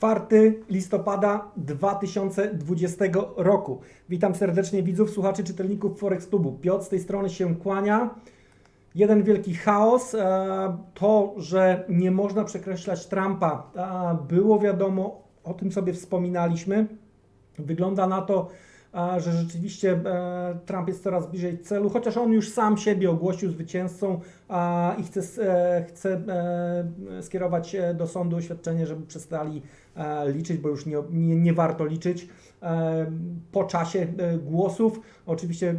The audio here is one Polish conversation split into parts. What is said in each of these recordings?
4 listopada 2020 roku. Witam serdecznie widzów, słuchaczy, czytelników Forex Klubu. Piotr z tej strony się kłania. Jeden wielki chaos. E, To, że nie można przekreślać Trumpa, e, było wiadomo, o tym sobie wspominaliśmy. Wygląda na to, e, że rzeczywiście e, Trump jest coraz bliżej celu, chociaż on już sam siebie ogłosił zwycięzcą i chce, e, chce e, skierować do sądu oświadczenie, żeby przestali liczyć, bo już nie, nie, nie warto liczyć po czasie głosów. Oczywiście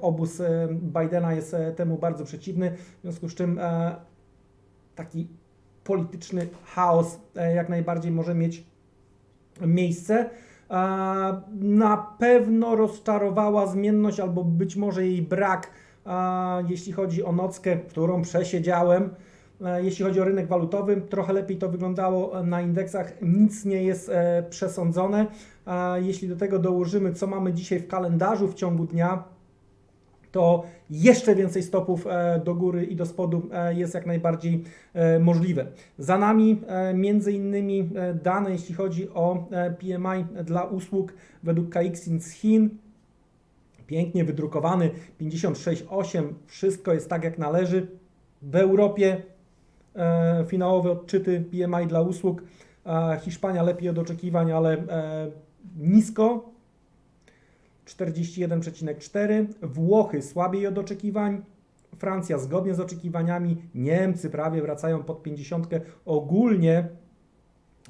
obóz Bidena jest temu bardzo przeciwny, w związku z czym taki polityczny chaos jak najbardziej może mieć miejsce. E, Na pewno rozczarowała zmienność albo być może jej brak, e, jeśli chodzi o nockę, którą przesiedziałem. E, Jeśli chodzi o rynek walutowy, trochę lepiej to wyglądało na indeksach, nic nie jest e, przesądzone. E, Jeśli do tego dołożymy, co mamy dzisiaj w kalendarzu w ciągu dnia, to jeszcze więcej stopów e, do góry i do spodu e, jest jak najbardziej e, możliwe. Za nami między innymi dane, jeśli chodzi o PMI dla usług według KXIN z Chin. Pięknie wydrukowany 56,8, wszystko jest tak jak należy. W Europie e, finałowe odczyty PMI dla usług. E, Hiszpania lepiej od oczekiwań, ale e, nisko, 41,4, Włochy słabiej od oczekiwań, Francja zgodnie z oczekiwaniami, Niemcy prawie wracają pod 50. Ogólnie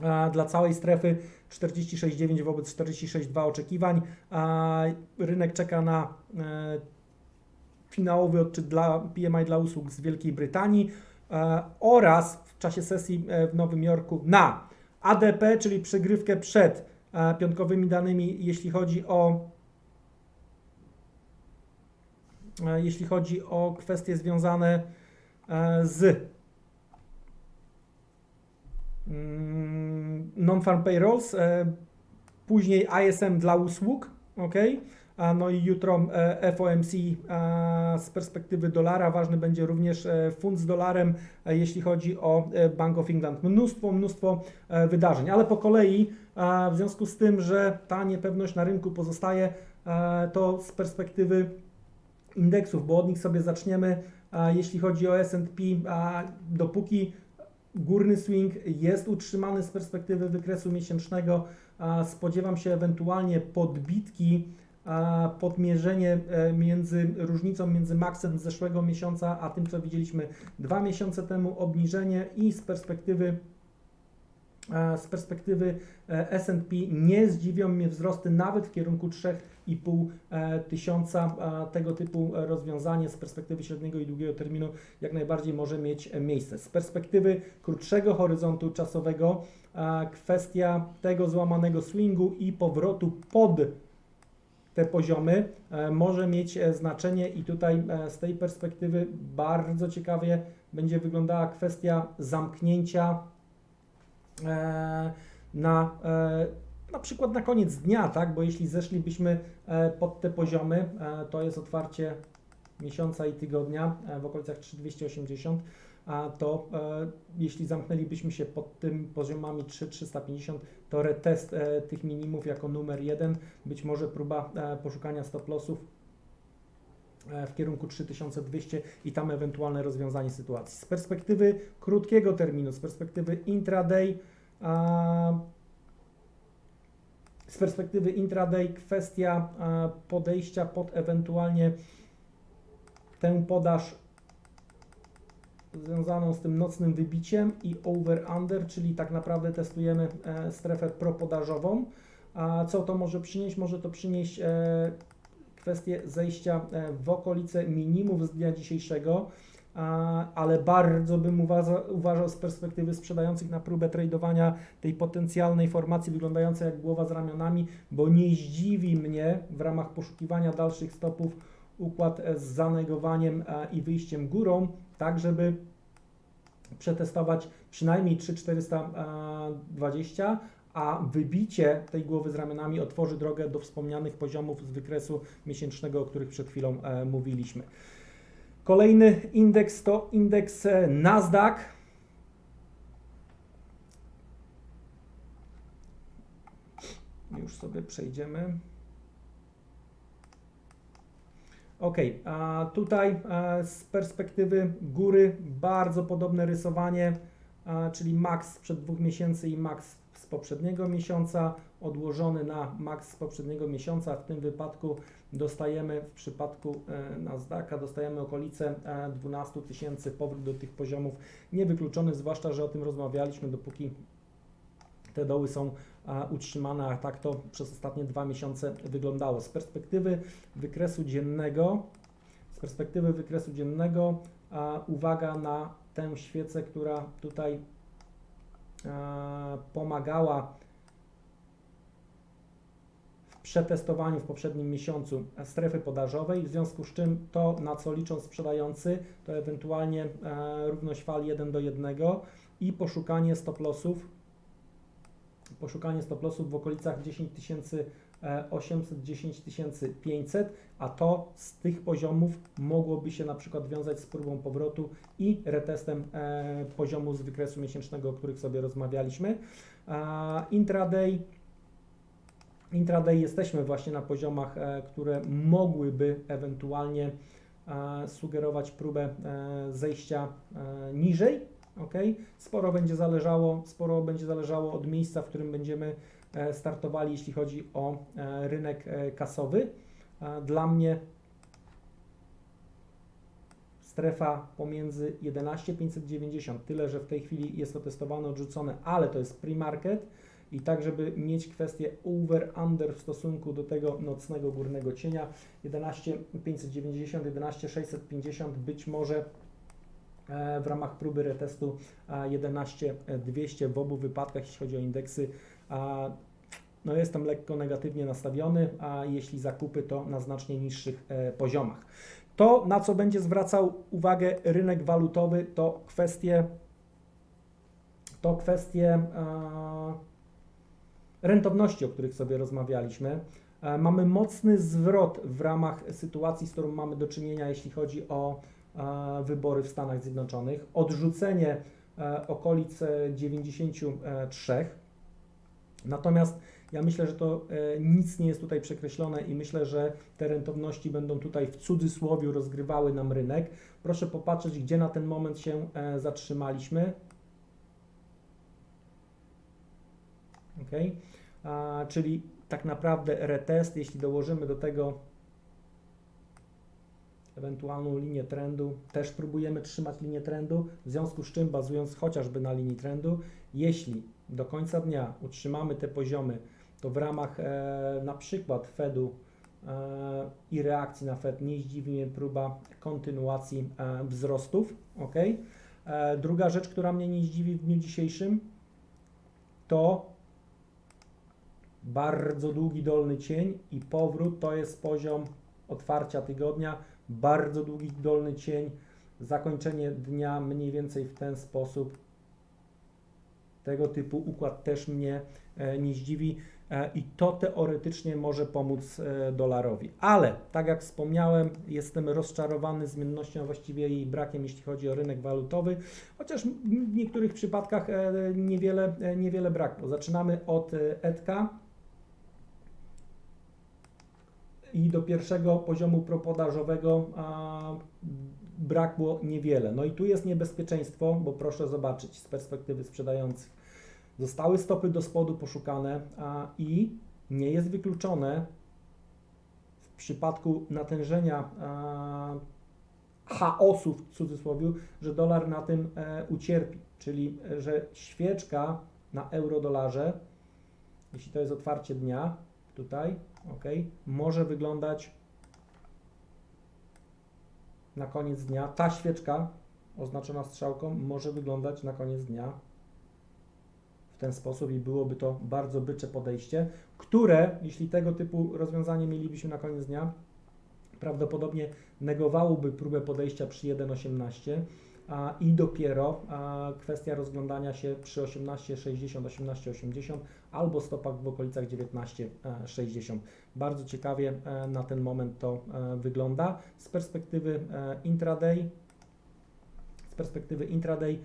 a, dla całej strefy 46,9 wobec 46,2 oczekiwań. A, rynek czeka na e, finałowy odczyt dla PMI dla usług z Wielkiej Brytanii e, oraz w czasie sesji e, w Nowym Jorku na ADP, czyli przygrywkę przed e, piątkowymi danymi, jeśli chodzi o e, jeśli chodzi o kwestie związane e, z mm, non-farm payrolls, e, później ISM dla usług, ok? No i jutro e, FOMC e, z perspektywy dolara ważny będzie również e, funt z dolarem, e, jeśli chodzi o e, Bank of England. Mnóstwo, mnóstwo e, wydarzeń, ale po kolei e, w związku z tym, że ta niepewność na rynku pozostaje, e, to z perspektywy indeksów, bo od nich sobie zaczniemy. Jeśli chodzi o SP, dopóki górny swing jest utrzymany z perspektywy wykresu miesięcznego, spodziewam się ewentualnie podbitki podmierzenie e, między różnicą między maksem z zeszłego miesiąca a tym, co widzieliśmy dwa miesiące temu, obniżenie i z perspektywy z perspektywy e, S&P nie zdziwią mnie wzrosty nawet w kierunku 3 2,5 e, tysiąca tego typu e, rozwiązanie z perspektywy średniego i długiego terminu jak najbardziej może mieć e, miejsce. Z perspektywy krótszego horyzontu czasowego kwestia tego złamanego swingu i powrotu pod te poziomy może mieć znaczenie i tutaj z tej perspektywy bardzo ciekawie będzie wyglądała kwestia zamknięcia na na przykład na koniec dnia, tak? Bo jeśli zeszlibyśmy e, pod te poziomy, e, to jest otwarcie miesiąca i tygodnia e, w okolicach 3280, a to e, jeśli zamknęlibyśmy się pod tym poziomami 3350, to retest e, tych minimów jako numer jeden, być może próba e, poszukania stop lossów e, w kierunku 3200 i tam ewentualne rozwiązanie sytuacji. Z perspektywy krótkiego terminu, z perspektywy intraday, z perspektywy intraday kwestia a, podejścia pod ewentualnie tę podaż związaną z tym nocnym wybiciem i over-under, czyli tak naprawdę testujemy e, strefę propodażową. A co to może przynieść? Może to przynieść e, kwestię zejścia e, w okolice minimów z dnia dzisiejszego, ale bardzo bym uważa, uważał z perspektywy sprzedających na próbę tradowania tej potencjalnej formacji wyglądającej jak głowa z ramionami, bo nie zdziwi mnie w ramach poszukiwania dalszych stopów układ e, z zanegowaniem e, i wyjściem górą, tak żeby przetestować przynajmniej 3420, a wybicie tej głowy z ramionami otworzy drogę do wspomnianych poziomów z wykresu miesięcznego, o których przed chwilą e, mówiliśmy. Kolejny indeks to indeks e, Nasdaq. już sobie przejdziemy. Ok, a tutaj e, z perspektywy góry bardzo podobne rysowanie, e, czyli max sprzed dwóch miesięcy i max z poprzedniego miesiąca, odłożony na max z poprzedniego miesiąca. W tym wypadku dostajemy, w przypadku e, Nasdaqa, dostajemy okolice e, 12 tysięcy, powrót do tych poziomów niewykluczony, zwłaszcza, że o tym rozmawialiśmy, dopóki te doły są a, utrzymane, a tak to przez ostatnie dwa miesiące wyglądało. Z perspektywy wykresu dziennego, z perspektywy wykresu dziennego, uwaga na tę świecę, która tutaj pomagała w przetestowaniu w poprzednim miesiącu strefy podażowej, w związku z czym to, na co liczą sprzedający, to ewentualnie e, równość fal 1 do 1 i poszukanie stop lossów poszukanie stop lossów w okolicach 10 800, 10 500, a to z tych poziomów mogłoby się na przykład wiązać z próbą powrotu i retestem e, poziomu z wykresu miesięcznego, o których sobie rozmawialiśmy. A intraday Intraday jesteśmy właśnie na poziomach, e, które mogłyby ewentualnie e, sugerować próbę e, zejścia e, niżej, ok? Sporo będzie zależało, sporo będzie zależało od miejsca, w którym będziemy e, startowali, jeśli chodzi o e, rynek e, kasowy. E, Dla mnie strefa pomiędzy 11,590, tyle, że w tej chwili jest to testowane, odrzucone, ale to jest pre-market i tak, żeby mieć kwestię over-under w stosunku do tego nocnego górnego cienia 11,590, 11,650 być może e, w ramach próby retestu e, 11200 w obu wypadkach, jeśli chodzi o indeksy. No jestem lekko negatywnie nastawiony, a jeśli zakupy to na znacznie niższych e, poziomach. To, na co będzie zwracał uwagę rynek walutowy, to kwestie, to kwestie e, rentowności, o których sobie rozmawialiśmy. E, Mamy mocny zwrot w ramach sytuacji, z którą mamy do czynienia, jeśli chodzi o wybory w Stanach Zjednoczonych. Odrzucenie okolic e, 93. Natomiast ja myślę, że to e, nic nie jest tutaj przekreślone i myślę, że te rentowności będą tutaj w cudzysłowie rozgrywały nam rynek. Proszę popatrzeć, gdzie na ten moment się e, zatrzymaliśmy. Ok, A, czyli tak naprawdę retest, jeśli dołożymy do tego ewentualną linię trendu, też próbujemy trzymać linię trendu, w związku z czym bazując chociażby na linii trendu, jeśli do końca dnia utrzymamy te poziomy, to w ramach e, na przykład Fedu e, i reakcji na Fed nie zdziwi mnie próba kontynuacji e, wzrostów. ok? E, druga rzecz, która mnie nie zdziwi w dniu dzisiejszym, to bardzo długi dolny cień i powrót to jest poziom otwarcia tygodnia, bardzo długi dolny cień, zakończenie dnia mniej więcej w ten sposób. Tego typu układ też mnie e, nie zdziwi i to teoretycznie może pomóc e, dolarowi. Ale tak jak wspomniałem, jestem rozczarowany zmiennością, właściwie jej brakiem, jeśli chodzi o rynek walutowy, chociaż w niektórych przypadkach e, niewiele, e, niewiele brakło. Zaczynamy od e, ETKA i do pierwszego poziomu propodażowego brakło niewiele. No i tu jest niebezpieczeństwo, bo proszę zobaczyć z perspektywy sprzedających. Zostały stopy do spodu poszukane a, i nie jest wykluczone w przypadku natężenia a, chaosu w cudzysłowie, że dolar na tym e, ucierpi, czyli e, że świeczka na euro-dolarze, jeśli to jest otwarcie dnia, tutaj, ok, może wyglądać na koniec dnia. Ta świeczka oznaczona strzałką może wyglądać na koniec dnia w ten sposób i byłoby to bardzo bycze podejście, które, jeśli tego typu rozwiązanie mielibyśmy na koniec dnia, prawdopodobnie negowałoby próbę podejścia przy 1,18 a, i dopiero a, kwestia rozglądania się przy 18,60, 18,80 albo stopach w okolicach 19,60. Bardzo ciekawie e, na ten moment to e, wygląda. Z perspektywy e, intraday, z perspektywy intraday,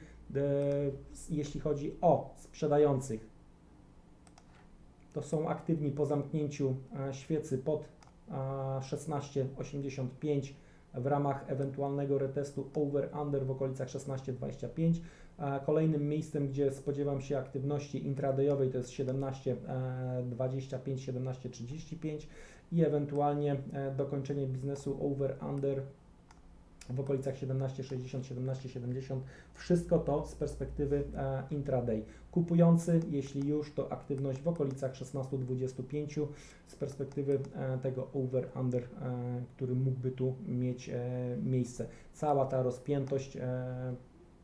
jeśli chodzi o sprzedających, to są aktywni po zamknięciu e, świecy pod e, 16,85 w ramach ewentualnego retestu over-under w okolicach 16,25. E, Kolejnym miejscem, gdzie spodziewam się aktywności intradayowej to jest 17,25, 17,35 i ewentualnie e, dokończenie biznesu over-under w okolicach 17,60, 17,70. Wszystko to z perspektywy e, intraday. Kupujący, jeśli już, to aktywność w okolicach 16,25 z perspektywy e, tego over-under, e, który mógłby tu mieć e, miejsce. Cała ta rozpiętość e,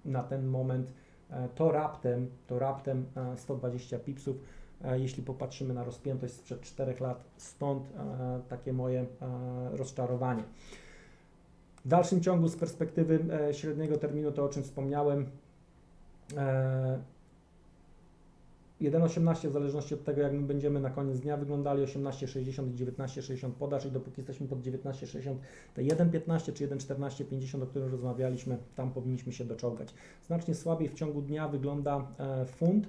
na ten moment e, to raptem, to raptem e, 120 pipsów. E, Jeśli popatrzymy na rozpiętość sprzed 4 lat, stąd e, takie moje e, rozczarowanie. W dalszym ciągu z perspektywy e, średniego terminu, to o czym wspomniałem, e, 1,18 w zależności od tego, jak my będziemy na koniec dnia wyglądali, 18,60 i 19,60 podaż i dopóki jesteśmy pod 19,60, te 1,15 czy 1,14,50, o którym rozmawialiśmy, tam powinniśmy się doczołgać. Znacznie słabiej w ciągu dnia wygląda e, funt,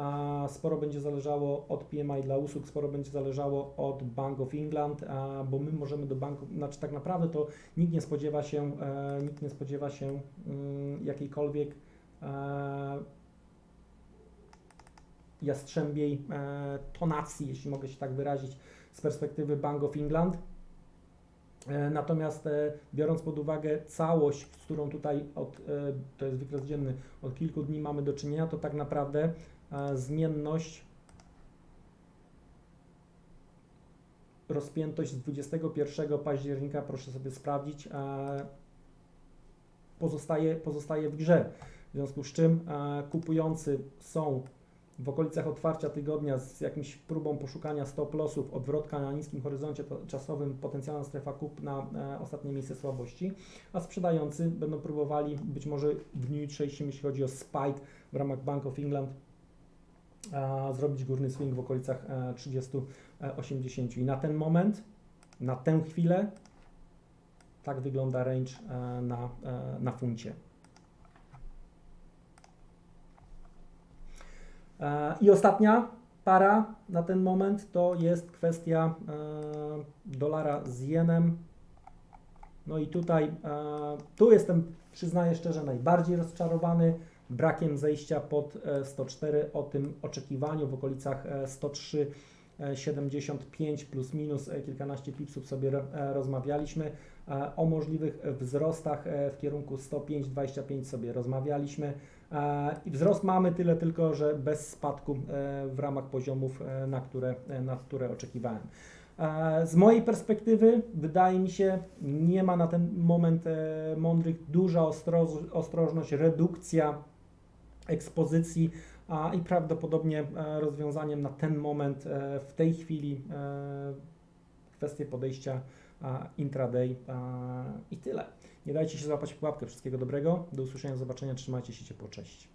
a sporo będzie zależało od PMI dla usług, sporo będzie zależało od Bank of England, a, bo my możemy do banku, znaczy tak naprawdę to nikt nie spodziewa się, e, nikt nie spodziewa się mm, jakiejkolwiek e, jastrzębiej e, tonacji, jeśli mogę się tak wyrazić, z perspektywy Bank of England. E, Natomiast e, biorąc pod uwagę całość, z którą tutaj od, e, to jest wykres dzienny, od kilku dni mamy do czynienia, to tak naprawdę zmienność, rozpiętość z 21 października, proszę sobie sprawdzić, pozostaje, pozostaje w grze. W związku z czym kupujący są w okolicach otwarcia tygodnia z jakimś próbą poszukania stop lossów, odwrotka na niskim horyzoncie czasowym, potencjalna strefa kup na e, ostatnie miejsce słabości, a sprzedający będą próbowali być może w dniu jutrzejszym, jeśli chodzi o spike w ramach Bank of England, zrobić górny swing w okolicach e, 30-80. I na ten moment, na tę chwilę, tak wygląda range e, na, e, na funcie. E, I ostatnia para na ten moment to jest kwestia e, dolara z jenem. No i tutaj, e, tu jestem, przyznaję szczerze, najbardziej rozczarowany brakiem zejścia pod e, 104, o tym oczekiwaniu w okolicach e, 103. e, 75 plus minus e, kilkanaście pipsów sobie ro- e, rozmawialiśmy. E, O możliwych wzrostach e, w kierunku 105-25 sobie rozmawialiśmy. E, I wzrost mamy tyle tylko, że bez spadku e, w ramach poziomów, e, na które, e, na które oczekiwałem. E, Z mojej perspektywy, wydaje mi się, nie ma na ten moment e, mądrych, duża ostro- ostrożność, redukcja ekspozycji a, i prawdopodobnie e, rozwiązaniem na ten moment, e, w tej chwili, e, kwestie podejścia intraday i tyle. Nie dajcie się złapać w pułapkę. Wszystkiego dobrego. Do usłyszenia, zobaczenia. Trzymajcie się ciepło. Cześć.